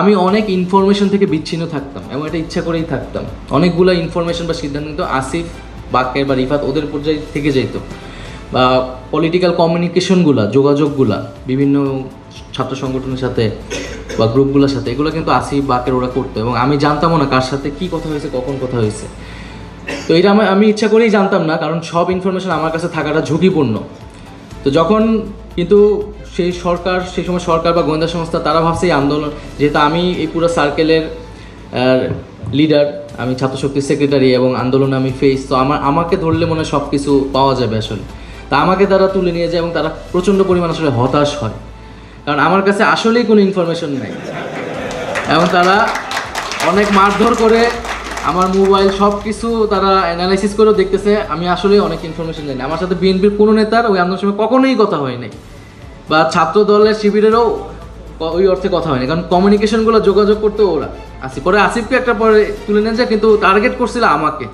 আমি অনেক ইনফরমেশন থেকে বিচ্ছিন্ন থাকতাম এবং এটা ইচ্ছা করেই থাকতাম। অনেকগুলো ইনফরমেশন বা সিদ্ধান্ত নিত আসিফ, বাকের বা রিফাত ওদের পর্যায়ে থেকে যেত বা পলিটিক্যাল কমিউনিকেশনগুলা যোগাযোগগুলা বিভিন্ন ছাত্র সংগঠনের সাথে বা গ্রুপগুলোর সাথে, এগুলো কিন্তু আসিফ, বাকের ওরা করতো এবং আমি জানতামও না কার সাথে কী কথা হয়েছে, কখন কথা হয়েছে। তো এটা আমি আমি ইচ্ছা করেই জানতাম না, কারণ সব ইনফরমেশন আমার কাছে থাকাটা ঝুঁকিপূর্ণ। তো যখন কিন্তু সেই সরকার, সেই সময় সরকার বা গোয়েন্দা সংস্থা, তারা ভাবছে এই আন্দোলন। যেহেতু আমি এই পুরো সার্কেলের লিডার আমি ছাত্র শক্তির সেক্রেটারি এবং আন্দোলনে আমি ফেস তো আমার, আমাকে ধরলে মনে হয় সব কিছু পাওয়া যাবে আসলে। তা আমাকে তারা তুলে নিয়ে যায় এবং তারা প্রচণ্ড পরিমাণ আসলে হতাশ হয়। কারণ আমার কাছে আসলেই কোনো ইনফরমেশন নেই। এবং তারা অনেক মারধর করে আমার মোবাইল সব কিছু তারা অ্যানালাইসিস করেও দেখতেছে, আমি আসলে অনেক ইনফরমেশন জানি আমার সাথে বিএনপির কোনো নেতার ওই আন্দোলনের সময় কখনোই কথা হয় হয়নি বা ছাত্র দলের শিবিরেরও ওই অর্থে কথা হয়নি। কারণ কমিউনিকেশনগুলো যোগাযোগ করতে ওরা। আসি পরে আসিফকে একটা পরে তুলে নিয়েছে কিন্তু টার্গেট করছিল আমাকে।